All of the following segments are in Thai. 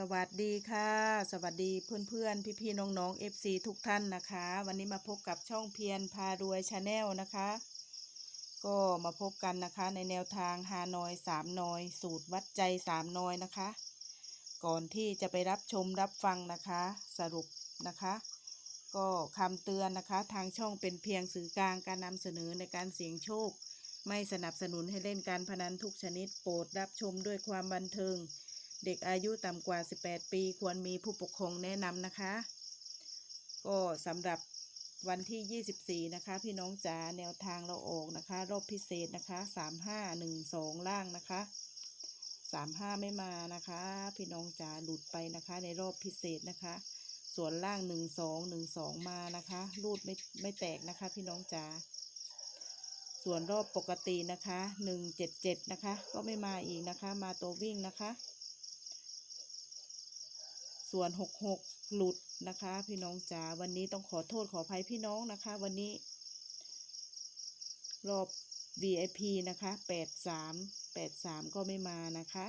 สวัสดีค่ะ สวัสดีเพื่อนๆพี่ๆน้องๆ FC ทุกท่านนะคะ วันนี้มาพบกับช่องเพียรพารวยชาแนลนะคะ ก็มาพบกันนะคะในแนวทางฮานอยสามนอย สูตรวัดใจสามนอยนะคะ ก่อนที่จะไปรับชมรับฟังนะคะ สรุปนะคะ ก็คำเตือนนะคะ ทางช่องเป็นเพียงสื่อกลางการนำเสนอในการเสี่ยงโชค ไม่สนับสนุนให้เล่นการพนันทุกชนิดโปรดรับชมด้วยความบันเทิง เด็กอายุต่ำกว่า 18 ปี ควรมีผู้ปกครองแนะนำนะคะ ก็สำหรับวันที่ 24 นะคะ พี่น้องจ๋าแนวทางเราออกนะคะ รอบพิเศษนะคะ 3512 ล่างนะคะ 35 ไม่มานะคะ พี่น้องจ๋าหลุดไปนะคะ ในรอบพิเศษนะคะ ส่วนล่าง 12 12 มานะคะรูดไม่ไม่แตกนะคะ พี่น้องจ๋าส่วนรอบปกตินะคะ 177 นะคะ ก็ไม่มาอีกนะคะ มาตัววิ่งนะคะ ส่วนหกหกหลุดนะคะ พี่น้องจ๋าวันนี้ต้องขอโทษขออภัยพี่น้องนะคะ วันนี้ รอบ VIP นะคะแปดสามแปดสามก็ไม่มานะคะ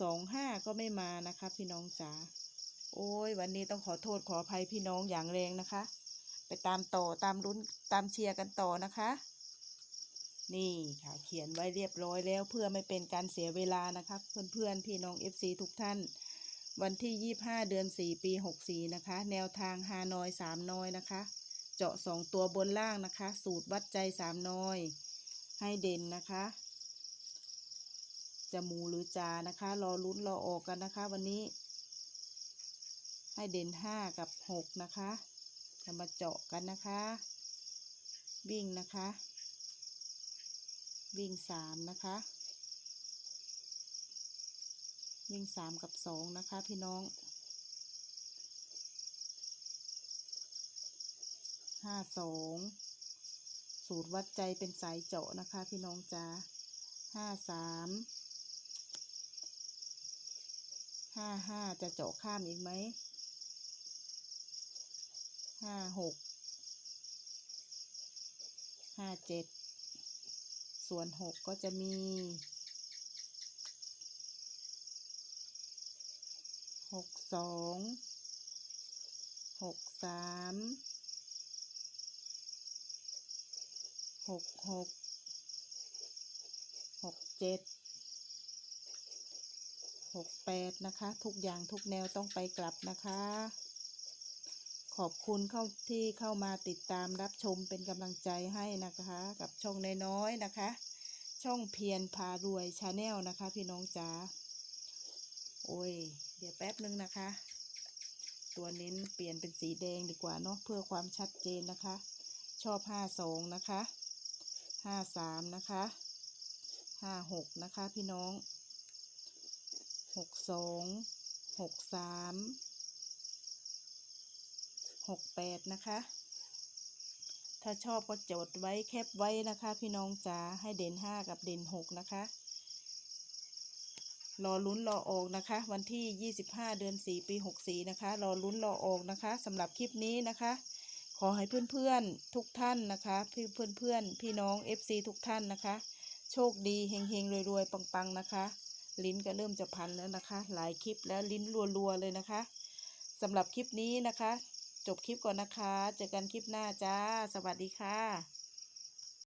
สองห้าก็ไม่มานะคะ พี่น้องจ๋าโอ้ยวันนี้ต้องขอโทษขออภัยพี่น้องอย่างแรงนะคะ ไปตามต่อตามลุ้นตามเชียร์กันต่อนะคะ นี่ค่ะเขียนไว้เรียบร้อยแล้วเพื่อไม่เป็นการเสียเวลานะคะ เพื่อนๆพี่น้อง FC ทุกท่าน วันที่ 25 เดือน 4 ปี 64 นะคะ แนวทางฮานอย3น้อยนะคะ เจาะ 2 ตัวบนล่างนะคะ สูตรวัดใจ 3 น้อย ให้เด่นนะคะ จะหมูหรือจานะคะ รอลุ้นรอออกกันนะคะ วันนี้ ให้เด่น 5 กับ 6 นะคะ จะมาเจาะกันนะคะ วิ่งนะคะ วิ่ง 3 นะคะ วิ่งสามกับสองนะคะพี่น้องห้าสองสูตรวัดใจเป็นสายเจาะนะคะพี่น้องจ้าห้าสามห้าห้าจะเจาะข้ามอีกไหมห้าหกห้าเจ็ดส่วนหกก็จะมี หกสองหกสามหกหกหกเจ็ดหกแปดนะคะ ทุกอย่างทุกแนวต้องไปกลับนะคะ ขอบคุณเข้าที่เข้ามาติดตามรับชมเป็นกำลังใจให้นะคะ กับช่องน้อยๆนะคะ ช่องเพียรพารวยชาแนลนะคะ พี่น้องจ๋า โอ้ย เดี๋ยวแป๊บนึงนะคะ ตัวเน้นเปลี่ยนเป็นสีแดงดีกว่าเนาะเพื่อความชัดเจนนะคะ ชอบห้าสองนะคะห้าสามนะคะห้าหกนะคะพี่น้องหกสองหกสามหกแปดนะคะ ถ้าชอบก็จดไว้แคปไว้นะคะ พี่น้องจ๋าให้เด่นห้ากับเด่นหกนะคะ รอลุ้นรอออกนะคะ วันที่ 25 เดือน 4 ปี 64 นะคะ รอลุ้นรอออกนะคะสำหรับคลิปนี้นะคะ ขอให้เพื่อนๆทุกท่านนะคะ พี่เพื่อนๆพี่น้อง FC ทุกท่านนะคะ โชคดีเฮงๆรวยๆปังๆนะคะ ลิ้นก็เริ่มจะพันแล้วนะคะ หลายคลิปแล้วลิ้นรัวๆเลยนะคะสำหรับคลิปนี้นะคะ จบคลิปก่อนนะคะ เจอกันคลิปหน้าจ้า สวัสดีค่ะ